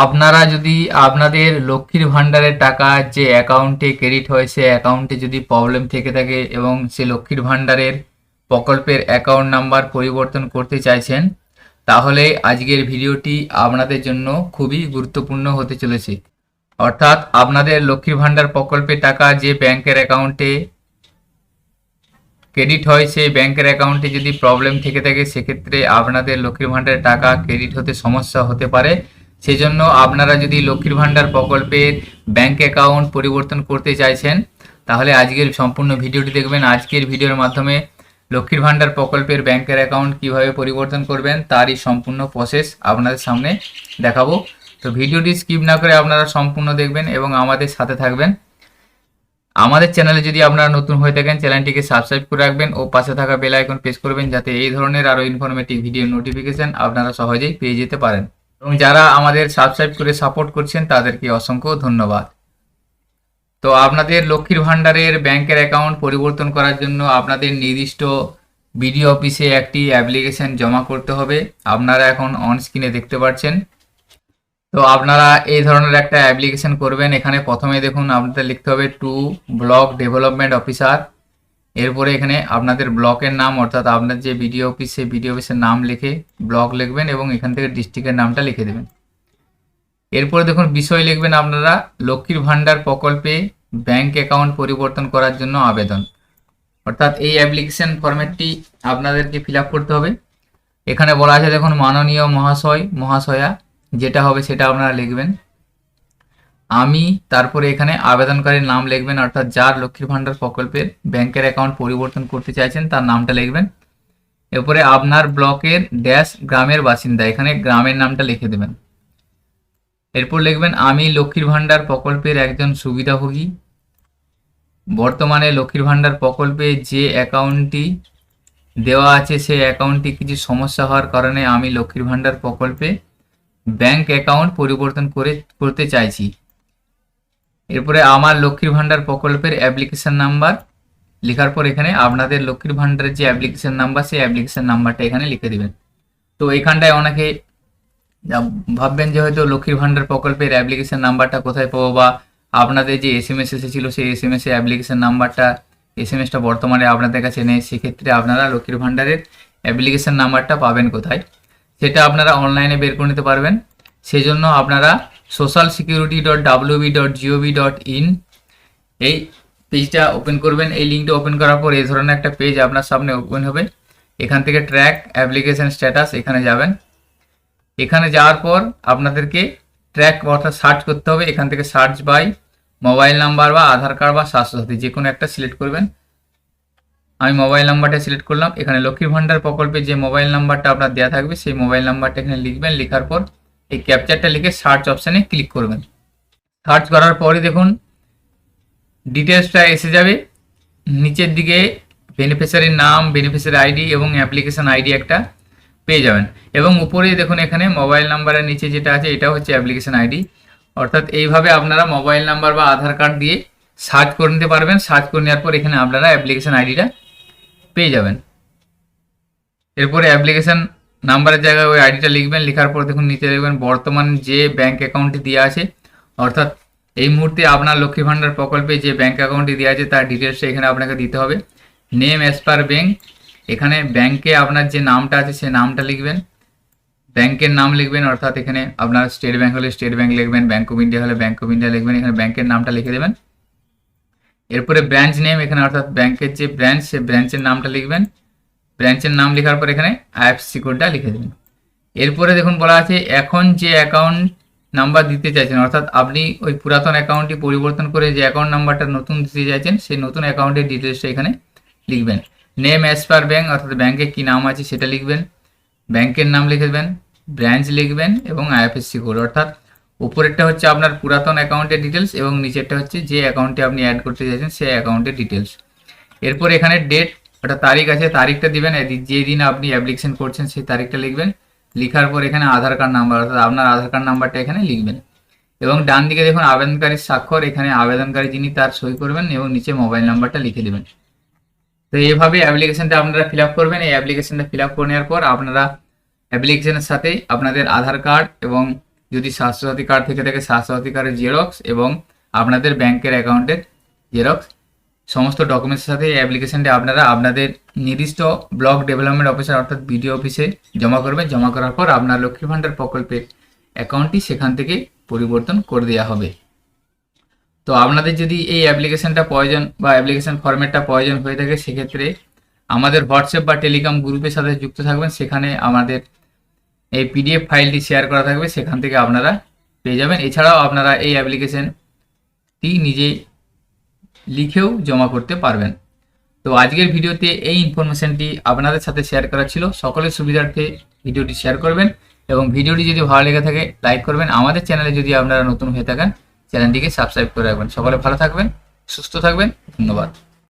আপনারা যদি আপনাদের লক্ষ্মীর ভাণ্ডারের টাকা যে অ্যাকাউন্টে ক্রেডিট হয়েছে অ্যাকাউন্টে যদি প্রবলেম থেকে থাকে এবং সে লক্ষ্মীর ভাণ্ডারের প্রকল্পের অ্যাকাউন্ট নাম্বার পরিবর্তন করতে চাইছেন, তাহলে আজকের ভিডিওটি আপনাদের জন্য খুবই গুরুত্বপূর্ণ হতে চলেছে। অর্থাৎ আপনাদের লক্ষ্মীর ভাণ্ডার প্রকল্পের টাকা যে ব্যাংকের অ্যাকাউন্টে ক্রেডিট হয়, সেই ব্যাংকের অ্যাকাউন্টে যদি প্রবলেম থেকে থাকে, সেক্ষেত্রে আপনাদের লক্ষ্মীর ভাণ্ডারের টাকা ক্রেডিট হতে সমস্যা হতে পারে। সেই জন্য আপনারা যদি লক্ষ্মীর ভাণ্ডার প্রকল্পের ব্যাংক অ্যাকাউন্ট পরিবর্তন করতে চাইছেন, তাহলে আজকের সম্পূর্ণ ভিডিওটি দেখবেন। আজকের ভিডিওর মাধ্যমে লক্ষ্মীর ভাণ্ডার প্রকল্পের ব্যাংকের অ্যাকাউন্ট কীভাবে পরিবর্তন করবেন, তারই সম্পূর্ণ প্রসেস আপনাদের সামনে দেখাবো। তো ভিডিওটি স্কিপ না করে আপনারা সম্পূর্ণ দেখবেন এবং আমাদের সাথে থাকবেন। আমাদের চ্যানেলে যদি আপনারা নতুন হয়ে থাকেন, চ্যানেলটিকে সাবস্ক্রাইব করে রাখবেন ও পাশে থাকা বেল আইকন প্রেস করবেন, যাতে এই ধরনের আরও ইনফরমেটিভ ভিডিও নোটিফিকেশান আপনারা সহজেই পেয়ে যেতে পারেন। এবং যারা আমাদের সাবস্ক্রাইব করে সাপোর্ট করছেন, তাদেরকে অসংখ্য ধন্যবাদ। তো আপনাদের লক্ষ্মীর ভাণ্ডারের ব্যাংকের অ্যাকাউন্ট পরিবর্তন করার জন্য আপনাদের নির্দিষ্ট বিডিও অফিসে একটি অ্যাপ্লিকেশন জমা করতে হবে। আপনারা এখন অন স্ক্রিনে দেখতে পাচ্ছেন। তো আপনারা এই ধরনের একটা অ্যাপ্লিকেশন করবেন। এখানে প্রথমে দেখুন, আপনাদের লিখতে হবে টু ব্লক ডেভেলপমেন্ট অফিসার এরপরে এখানে আপনাদের ব্লকের নাম, অর্থাৎ আপনার যে বিডিও অফিস সেই বিডিও অফিসের নাম লিখে ব্লক লিখবেন এবং এখান থেকে ডিস্ট্রিক্টের নামটা লিখে দেবেন। এরপরে দেখুন, বিষয় লিখবেন আপনারা, লক্ষ্মীর ভাণ্ডার প্রকল্পে ব্যাংক অ্যাকাউন্ট পরিবর্তন করার জন্য আবেদন। অর্থাৎ এই অ্যাপ্লিকেশন ফরম্যাটটি আপনাদেরকে ফিল করতে হবে। এখানে বলা আছে দেখুন, মাননীয় মহাশয়, মহাশয়া, যেটা হবে সেটা আপনারা লিখবেন। আমি তারপরে এখানে আবেদনকারীর নাম লিখবেন, অর্থাৎ যার লক্ষ্মীর ভাণ্ডার প্রকল্পের ব্যাংকের অ্যাকাউন্ট পরিবর্তন করতে চাইছেন, তার নামটা লিখবেন। এরপরে আপনার ব্লকের ড্যাশ গ্রামের বাসিন্দা, এখানে গ্রামের নামটা লিখে দেবেন। এরপর লিখবেন, আমি লক্ষ্মীর ভাণ্ডার প্রকল্পের একজন সুবিধাভোগী। বর্তমানে লক্ষ্মীর ভাণ্ডার প্রকল্পে যে অ্যাকাউন্টটি দেওয়া আছে, সেই অ্যাকাউন্টটি কিছু সমস্যা হওয়ার কারণে আমি লক্ষ্মীর ভাণ্ডার প্রকল্পে ব্যাংক অ্যাকাউন্ট পরিবর্তন করে, করতে চাইছি। এরপরে আমার লক্ষ্মীর ভাণ্ডার প্রকল্পের অ্যাপ্লিকেশান নাম্বার লেখার পর এখানে আপনাদের লক্ষ্মীর ভাণ্ডারের যে অ্যাপ্লিকেশন নাম্বার সেই অ্যাপ্লিকেশন নাম্বারটা এখানে লিখে দিবেন। তো এখানটায় অনেকে ভাববেন যে হয়তো লক্ষ্মীর ভাণ্ডার প্রকল্পের অ্যাপ্লিকেশান নাম্বারটা কোথায় পাবো বা আপনাদের যে এস এম এস এসেছিল, সেই এস এম এস এর অ্যাপ্লিকেশন নাম্বারটা এস এম এসটা বর্তমানে আপনাদের কাছে নেই, সেক্ষেত্রে আপনারা লক্ষ্মীর ভাণ্ডারের অ্যাপ্লিকেশান নাম্বারটা পাবেন কোথায়? সেটা আপনারা অনলাইনে বের করে নিতে পারবেন। সেই জন্য আপনারা social security dot WB dot GOV dot in এই পেজটা ওপেন করবেন, এই লিঙ্কটা ওপেন করার পর এই ধরনের একটা পেজ আপনার সামনে ওপেন হবে। এখান থেকে ট্র্যাক অ্যাপ্লিকেশন স্ট্যাটাস এখানে যাবেন। এখানে যাওয়ার পর আপনাদেরকে ট্র্যাক অর্থাৎ সার্চ করতে হবে। এখান থেকে সার্চ বাই মোবাইল নাম্বার বা আধার কার্ড বা স্বাস্থ্যসাথী, যে কোনো একটা সিলেক্ট করবেন। আমি মোবাইল নাম্বারটা সিলেক্ট করলাম। এখানে লক্ষ্মীর ভাণ্ডার প্রকল্পে যে মোবাইল নাম্বারটা আপনার দেওয়া থাকবে, সেই মোবাইল নাম্বারটা এখানে লিখবেন। লেখার পর এই ক্যাপচারটা লিখে সার্চ অপশানে ক্লিক করবেন। সার্চ করার পরে দেখুন ডিটেলসটা এসে যাবে। নিচের দিকে বেনিফিশিয়ারির নাম বেনিফিশিয়ারি আইডি এবং অ্যাপ্লিকেশন আইডি একটা পেয়ে যাবেন। এবং উপরেই দেখুন এখানে মোবাইল নাম্বারের নিচে যেটা আছে এটা হচ্ছে অ্যাপ্লিকেশন আইডি অর্থাৎ এইভাবে আপনারা মোবাইল নাম্বার বা আধার কার্ড দিয়ে সার্চ করে নিতে পারবেন। সার্চ করে নেওয়ার পর এখানে আপনারা অ্যাপ্লিকেশন আইডিটা পেয়ে যাবেন। এরপরে অ্যাপ্লিকেশন নাম্বারের জায়গায় ওই আইডিটা লিখবেন, লেখার পর দেখুন নিচে দেখবেন বর্তমান যে ব্যাংক অ্যাকাউন্টটি দেওয়া আছে, অর্থাৎ এই মুহূর্তে আপনার লক্ষ্মী ভাণ্ডার প্রকল্পে যে ব্যাংক অ্যাকাউন্টটি দেওয়া আছে, তার ডিটেলসটা এখানে আপনাকে দিতে হবে। নেম অ্যাজ পার ব্যাংক এখানে ব্যাংকে আপনার যে নামটা আছে সেই নামটা লিখবেন। ব্যাংকের নাম লিখবেন, অর্থাৎ এখানে আপনার স্টেট ব্যাংক হলে স্টেট ব্যাংক লিখবেন ব্যাংক অফ ইন্ডিয়া হলে ব্যাংক অফ ইন্ডিয়া লিখবেন, এখানে ব্যাংকের নামটা লিখে দেবেন। এরপরে ব্রাঞ্চ নেম এখানে, অর্থাৎ ব্যাংকের যে ব্রাঞ্চ সেই ব্রাঞ্চের নামটা লিখবেন। ব্রাঞ্চের নাম লেখার পর এখানে আইএফসি কোডটা লিখে দেবেন এরপরে দেখুন বলা আছে, এখন যে অ্যাকাউন্ট নাম্বার দিতে চাইছেন, অর্থাৎ আপনি ওই পুরাতন অ্যাকাউন্টটি পরিবর্তন করে যে অ্যাকাউন্ট নাম্বারটা নতুন দিতে চাইছেন, সেই নতুন অ্যাকাউন্টের ডিটেলসটা এখানে লিখবেন। নেম অ্যাজ পার ব্যাংক অর্থাৎ ব্যাংকে কী নাম আছে সেটা লিখবেন। ব্যাংকের নাম লিখে দেবেন ব্রাঞ্চ লিখবেন এবং আইএফএসসি কোড অর্থাৎ উপরেরটা হচ্ছে আপনার পুরাতন অ্যাকাউন্টের ডিটেলস এবং নিচেরটা হচ্ছে যে অ্যাকাউন্টে আপনি অ্যাড করতে চাইছেন, সেই অ্যাকাউন্টের ডিটেলস এরপর এখানে ডেট ওটা তারিখ আছে, তারিখটা দিবেন যে দিন আপনি অ্যাপ্লিকেশন করছেন সেই তারিখটা লিখবেন। লেখার পর এখানে আধার কার্ড নাম্বার অর্থাৎ আপনার আধার কার্ড নাম্বারটা এখানে লিখবেন। এবং ডান দিকে দেখুন আবেদনকারীর স্বাক্ষর, এখানে আবেদনকারী যিনি তার সই করবেন এবং নিচে মোবাইল নাম্বারটা লিখে দেবেন। তো এইভাবে অ্যাপ্লিকেশনটা আপনারা ফিল করবেন। এই অ্যাপ্লিকেশনটা ফিল আপ করে নেওয়ার পর আপনারা অ্যাপ্লিকেশনের সাথে আপনাদের আধার কার্ড এবং যদি স্বাস্থ্যসাথী কার্ড থেকে থাকে, স্বাস্থ্যসাথী কার্ডের জেরক্স এবং আপনাদের ব্যাংকের অ্যাকাউন্টের জেরক্স সমস্ত ডকুমেন্টসের সাথে এই অ্যাপ্লিকেশনটি আপনারা আপনাদের নির্দিষ্ট ব্লক ডেভেলপমেন্ট অফিসার অর্থাৎ বিডিও অফিসে জমা করবেন। জমা করার পর আপনার লক্ষ্মী ভাণ্ডার প্রকল্পের অ্যাকাউন্টটি সেখান থেকে পরিবর্তন করে দেওয়া হবে। তো আপনাদের যদি এই অ্যাপ্লিকেশনটা প্রয়োজন বা অ্যাপ্লিকেশন ফরম্যাটটা প্রয়োজন হয়ে থাকে, সেক্ষেত্রে আমাদের হোয়াটসঅ্যাপ বা টেলিগ্রাম গ্রুপের সাথে যুক্ত থাকবেন। সেখানে আমাদের এই পিডিএফ ফাইলটি শেয়ার করা থাকবে। সেখান থেকে আপনারা পেয়ে যাবেন। এছাড়াও আপনারা এই অ্যাপ্লিকেশনটি নিজে লিখেও জমা করতে পারবেন। তো আজকের ভিডিওতে এই ইনফরমেশানটি আপনাদের সাথে শেয়ার করা ছিল। সকলের সুবিধার্থে ভিডিওটি শেয়ার করবেন এবং ভিডিওটি যদি ভালো লেগে থাকে লাইক করবেন। আমাদের চ্যানেলে যদি আপনারা নতুন হয়ে থাকেন চ্যানেলটিকে সাবস্ক্রাইব করে রাখবেন। সকলে ভালো থাকবেন, সুস্থ থাকবেন। ধন্যবাদ।